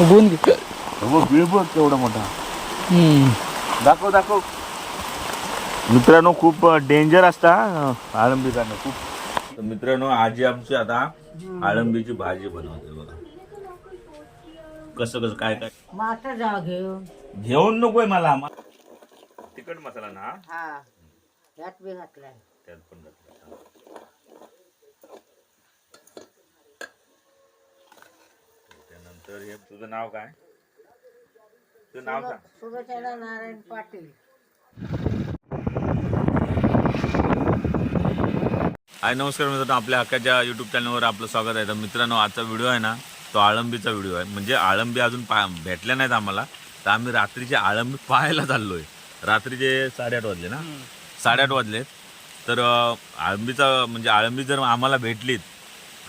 उगवून घे. बघ केवढा मोठा. हम्म. दाखव दाखव. मित्रांनो खूप डेंजर असता आळंबी जाणं खूप. तर मित्रांनो आजी आमची आता आळंबीची भाजी बनवते बघा. कसं कसं काय काय? घेऊन. घेऊन नकोय मला. आम्हाला तिखट मसाला ना? हा. यात बी घातलाय. त्यात पण घातला. त्यानंतर हे तुझं नाव काय? तुझं नाव सांग. नारायण पाटील. हाय नमस्कार मित्रांनो. आपल्या हक्काच्या यूट्यूब चॅनलवर आपलं स्वागत आहे. तर मित्रांनो आजचा व्हिडिओ आहे ना तो आळंबीचा व्हिडिओ आहे. म्हणजे आळंबी अजून पा भेटल्या नाहीत आम्हाला. तर आम्ही रात्रीचे आळंबी पाहायला चाललोय. रात्रीचे साडेआठ वाजले ना? साडेआठ वाजले तर आळंबीचा म्हणजे आळंबी जर आम्हाला भेटलीत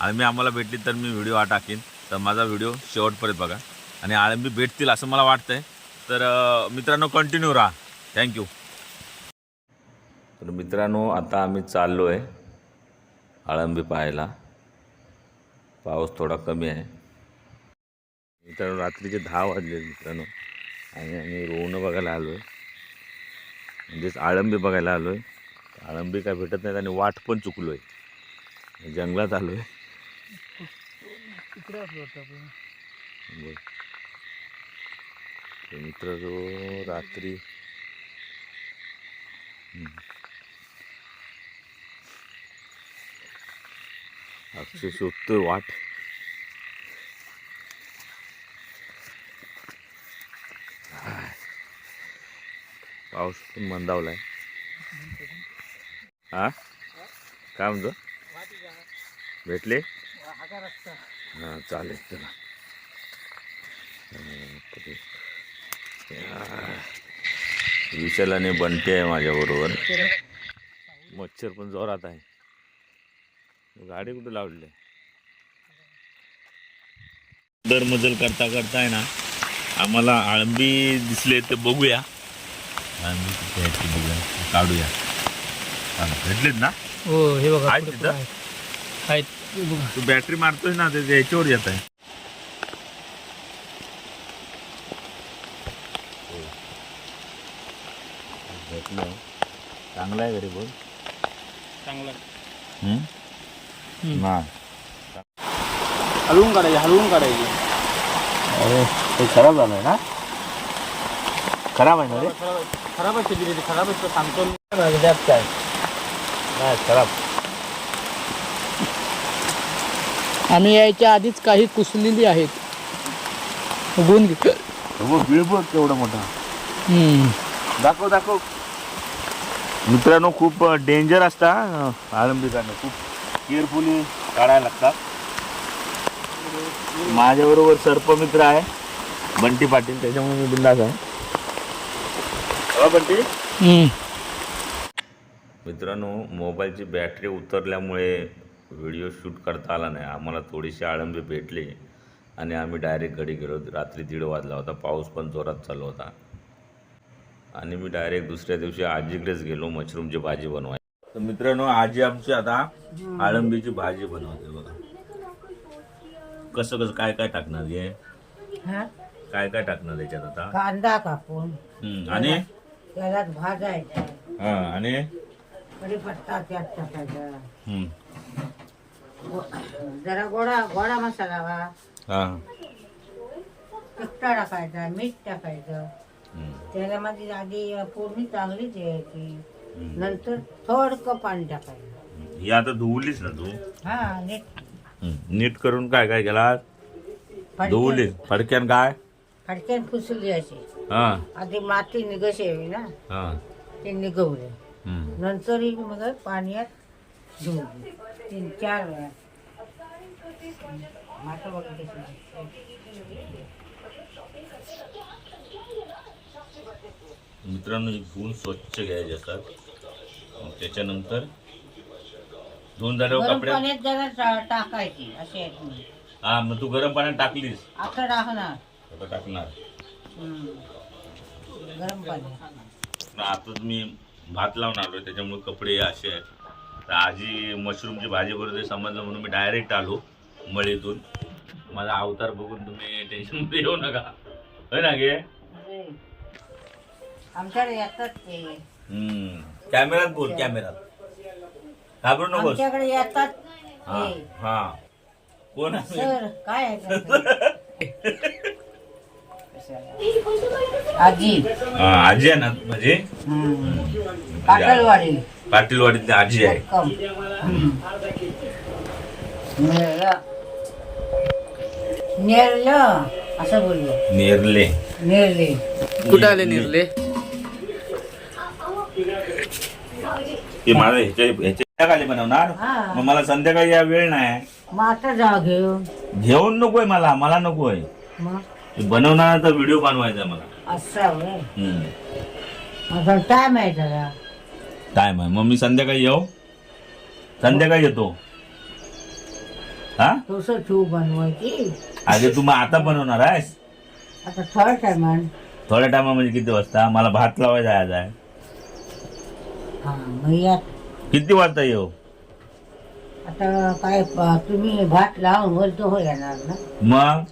आळंबी आम्हाला भेटली तर मी व्हिडिओ हा टाकीन. तर माझा व्हिडिओ शेवटपर्यंत बघा. आणि आळंबी भेटतील असं मला वाटतंय. तर मित्रांनो कंटिन्यू राहा. थँक्यू तर मित्रांनो आता आम्ही चाललो आहे आळंबी पाहायला. पाऊस थोडा कमी आहे. मित्रांनो रात्रीचे दहा वाजले मित्रांनो. आणि आम्ही रोवणं बघायला आलो आहे म्हणजेच आळंबी बघायला आलो आहे आळंबी काय भेटत नाहीत आणि वाट पण चुकलो आहे जंगलात आलो आहे इकडे असलं. तर मित्र जो रात्री. अक्षय शोधतोय वाट. पाऊस पण मंदावलाय. हा? काय म्हणतो? भेटले? हां चालेल चला. विशाल आणि बंटे आहे माझ्याबरोबर मच्छर पण जोरात आहे. गाडी कुठे लावली? दर मजल करता करता आहे ना आम्हाला आळंबी दिसले ते बघूया. आळंबी कुठे आहेत ते बघूया काढूया. भेटलेत ना? हो हे बघा आहेत. हे तू बॅटरी मारतोय ना ते याच्यावर येत आहे चांगला आहे घरी बोल चांगला ना हलवून काढायची हलवून काढायची अरे ते खराब झालंय ना खराब आहे ना रे खराब आहे खराब आहे तो सांगतो काय खराब आम्ही यायच्या आधीच काही कुसलेली आहेत. बिळ बघ केवढा मोठा. दाखव दाखव. मित्रांनो खूप डेंजर असता आळंबी काढणं खूप केअरफुली काढायला लागतात. माझ्याबरोबर सर्पमित्र आहे. बंटी पाटील त्याच्यामुळे मी बिंदास आहे. हो बंटी? हम्म. मित्रांनो मोबाईलची बॅटरी उतरल्यामुळे व्हिडिओ शूट करता आला नाही. आम्हाला थोडीशी आळंबी भेटली आणि आम्ही डायरेक्ट घरी गेलो. रात्री दीड वाजला होता. पाऊस पण जोरात चालू होता. आणि मी डायरेक्ट दुसऱ्या दिवशी आजीकडेच गेलो मशरूमची भाजी बनवायला. तर मित्रांनो आजी आमची आता आळंबीची भाजी बनवते बघा. कसं कसं काय काय टाकणार हे? हा? काय काय टाकणार याच्यात आता? कांदा कापून. हम्म, आणि? त्याला भाजायचा हा आणि? कढीपत्ता त्यात टाकायचा. हम्म, जरा गोडा गोडा मसाला वा हा. तिखटा टाकायचा मीठ टाकायचं. त्याच्यामध्ये आधी फोडणी चांगली द्यायची. नंतर थोडकं पाणी टाकायचं. ही आता धुवलीस ना तू? हा नीट. नीट करून काय काय केला धुवलीस. फडक्यान काय? फडक्यान फुसली अशी. हा. आधी माती निघशी यावी ना हा. ते निघवले. हम्म. नंतर ही मग पाण्यात धुवली. तीन चार वेळा. दिसते. मित्रांनो धुवून स्वच्छ घ्यायचे असतात. मग त्याच्यानंतर धुवून झाल्यावर गरम कपड्यात पाण्यात जरा टा- टाकायची असे आहेत मी. हा मग तू गरम पाण्यात टाकलीस. आता टाकणार. आता टाकणार. हम्म. गरम पण. आता तुम्ही भात लावून आलोय त्याच्यामुळे कपडे असे आहेत. तर आजी मशरूमची भाजी बनवते समजलं म्हणून मी डायरेक्ट आलो मळीतून. माझा अवतार बघून तुम्ही टेन्शन येऊ नका. होय ना गे? आमच्याकडे येतात ते. हम्म. कॅमेरात बोल कॅमेरात. घाबरू नकोस. आमच्याकडे येतात हा ते. हा. कोण आहे? सर काय आहे त्याचं? आजी. हा, आजी आहे ना म्हणजे? हम्म. पाटलवाडी पाटीलवाडीतली आजी आहे. नेरलं नेरलं असं बोललो. नेरले. नेरले. कुठे आले निर्ले? ते माझं ह्याच्या ह्याच्या संध्याकाळी बनवणार हा. मग मला संध्याकाळी या वेळ नाही. मग आता जा घेऊन. घेऊन नकोय मला मला नकोय मग? ते बनवणार तर व्हिडिओ बनवायचा मला. असं होय. हम्म. आता टाइम आहे त्याला टाइम आहे. मग मी संध्याकाळी येऊ? संध्याकाळी येतो. हा? तसं ठेवू बनवायची. अरे तू मग आता बनवणार आहेस? आता थोडं टायमान. थोड्या टायमा म्हणजे किती वाजता? मला भात लावायला जायचं आहे. हा मग या. किती वाजता येऊ? आता काय प- तुम्ही भात लावून वर तो हो येणार ना? मग?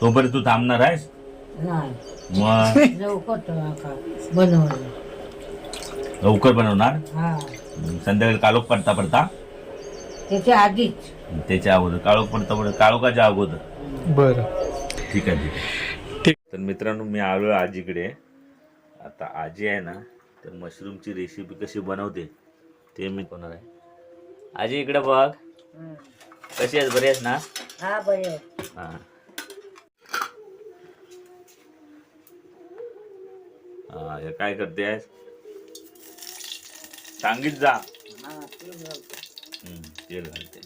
तोपर्यंत तू थांबणार आहेस? नाही. मग? लवकर तो का बनवलं लवकर बनवणार. हा. संध्याकाळी काळोख पडता पडता. त्याच्या आधीच त्याच्या अगोदर. काळोख पडता पडता काळोखाच्या अगोदर. बर. ठीक आहे ठीक आहे. तर मित्रांनो मी आलो आजीकडे आता आजी आहे ना तर मशरूमची रेसिपी कशी बनवते ते मी कोणार आहे. आजी इकडे बघ. कशी आहेस बरी आहेस ना? हा बरे हा. हा हे काय करते आहेस सांगित जा. हा. हम्म, तेल घालते.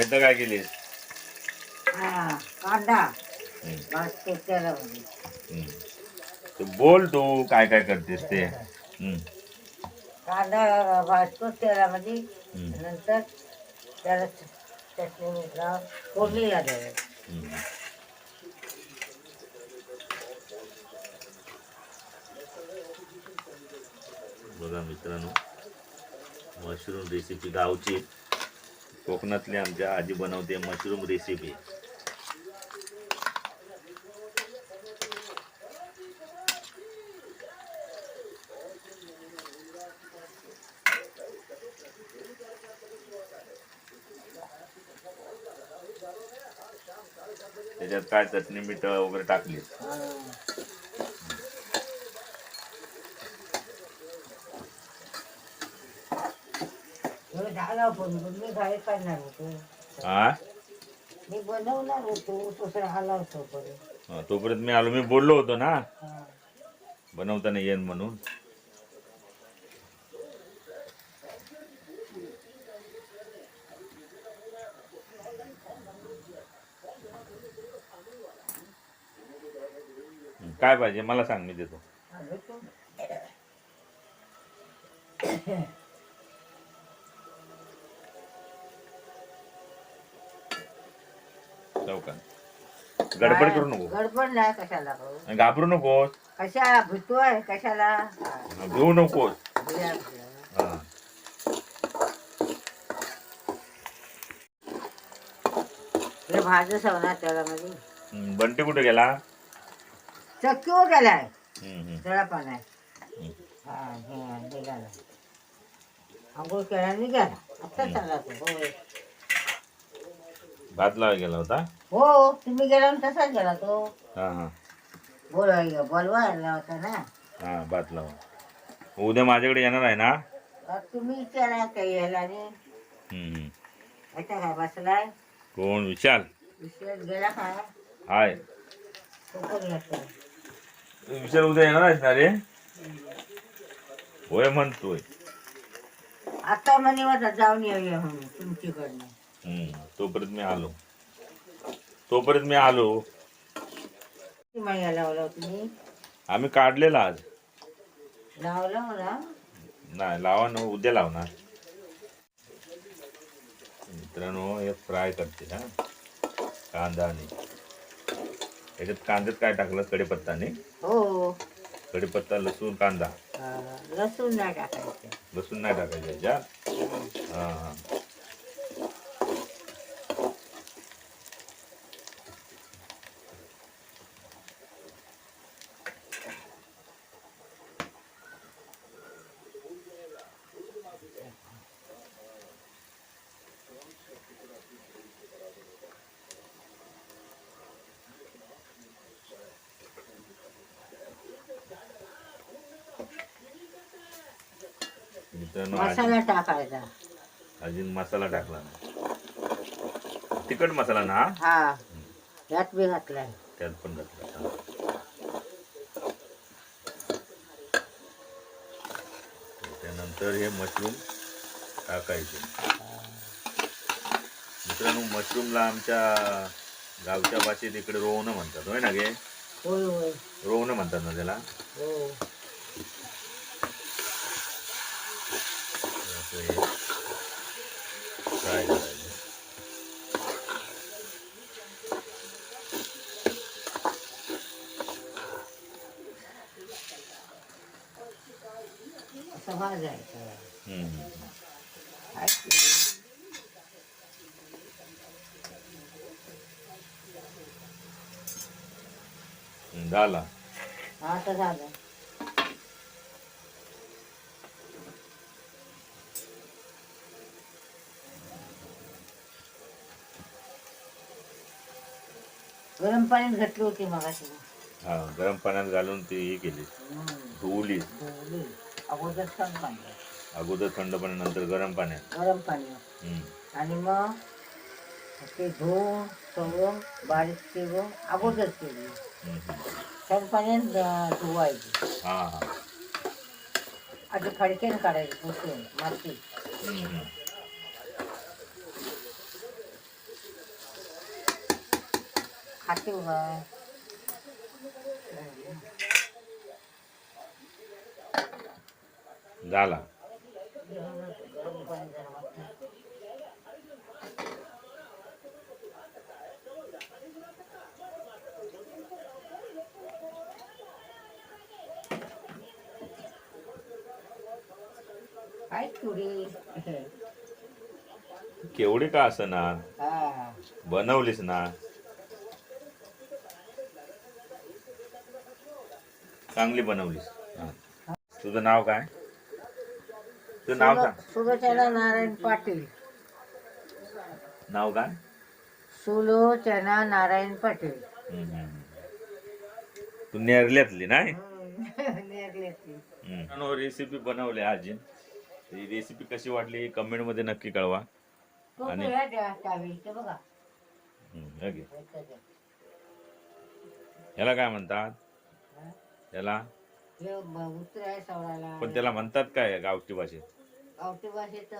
इथं काय केलीस? कांदा हम्म. भात ते तेलामध्ये बोल तू काय काय करतेस ते हम्म. कांदा भाजतो तेलामध्ये हम्म. नंतर त्याला चटणी मीठ लावून फोडणीला द्यायला हम्म. बघा मित्रांनो मशरूम रेसिपी गावची कोकणातली आमच्या आजी बनवते मशरूम रेसिपी त्याच्यात काय चटणी मीठ वगैरे टाकली. मी हा बनवणार होतो दुसरा आला होतो परत. हा, तोपर्यंत मी आलो मी बोललो होतो ना. हा. बनवताना येईन म्हणून. काय पाहिजे? मला सांग मी देतो. चौकात गडबड करू नको. गडबड नाही कशाला भाऊ? घाबरू नकोस. कशाला भुतोय कशाला? घेऊ नकोस. हा. भाजू सवना त्याला मध्ये हम्म, बंटी कुठे गेला? चक्कीवर गेलाय. जरा पण आहे. हा निघाला आंघोळ केला निघाला. आता चालला तो. होय. भात लावा गेला होता? हो तुम्ही गेला ना तसाच गेला तो. हा हा. बोलवाय बोलवायला होता ना. हा भात लावा. उद्या माझ्याकडे येणार आहे ना? तुम्ही केला काही यायला आणि हम्म. आता काय बसलाय. कोण? विशाल? विषयात गेला का? हाय. तो पण येतो विशाल उद्या येणार आहेस ना रे? होय म्हणतोय. आता म्हणे होता जाऊन येऊया म्हणून तुमच्याकडनं. हम्म, तोपर्यंत मी आलो. तोपर्यंत मी आलो. किती लावला तुम्ही आम्ही काढलेला आज. लावलं मला? नाही लावा ना उद्या लावणार. मित्रांनो हे फ्राय करते हा. कांदा आणि याच्यात कांद्यात काय टाकलं? कढीपत्ताने हो. कढीपत्ता लसूण कांदा. लसूण नाही टाकायचं. लसूण नाही टाकायचं याच्यात? हा हा. मित्रांनो मसाला टाकायचा. अजून मसाला टाकला ना तिखट मसाला ना? हा? हा यात बी घातलाय. त्यात पण घातला. त्यानंतर हे मशरूम टाकायचे. मित्रांनो मशरूमला आमच्या गावच्या भाषेत इकडे रोवणं म्हणतात होय ना गे? होय होय. रोवणं म्हणतात ना त्याला? हो. असं हे फ्राय करायचं असं भाजायचं हम्म, हम्म. काय ते? हम्म, झाला हा तर झालं गरम पाण्यात घातली होती मगाशी. हा गरम पाण्यात घालून ती हे केली. धुवली. धुवली. अगोदर थंड पाणी. अगोदर थंड पाण्यानंतर गरम पाण्यात गरम पाणी. हम्म. आणि मग ते धुवून सवरून बारीक चिरून अगोदर केली. हम्म. थंड पाण्यात अं, धुवायची. हा हा. आधी खडक्याने काढायची पुसून माती हम्म. खाते बघा झाला. काय तुरी केवढी का ना? हा. बनवलीस ना? चांगली बनवलीस. तुझं नाव काय? तुझं नाव सांग. सुलोचना नारायण पाटील. नाव काय? सुलोचना नारायण पाटील. हम्म, हम्म. तू नेरल्यातली नाही? रेसिपी बनवली आजी ही रेसिपी कशी वाटली कमेंटमध्ये नक्की कळवा. आणि- आणि चावी ते बघा. हम्म, हे घे. याला काय म्हणतात? याला? ब- उतराय पण त्याला म्हणतात काय गावठी भाषेत गावठी भाषेत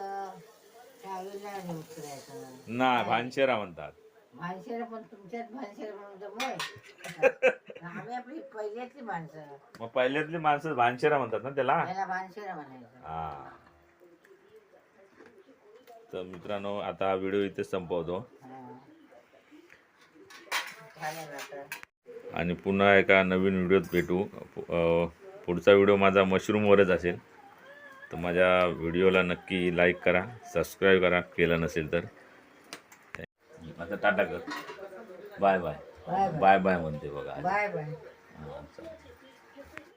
चावीला आणि उतरायचं ना भानशेरा म्हणतात. माणसेला पण तुमच्यात माणसेला म्हणून जमय आम्ही आपली पहिल्यातली माणसं. मग पहिल्यातली माणसं भानशेरा म्हणतात ना त्याला? त्याला माणसेला म्हणायचं. हा. तर मित्रांनो आता हा व्हिडिओ इथे संपवतो. हा. झालं ना आता. आणि पुन्हा एका नवीन व्हिडिओत भेटू. पुढचा व्हिडिओ माझा मशरूमवरच असेल. तर माझ्या व्हिडिओला नक्की लाईक करा सबस्क्राईब करा केलं नसेल तर. आता टाटा कर. Bye bye. बाय बाय म्हणते बघा. Bye bye. हा, चालेल.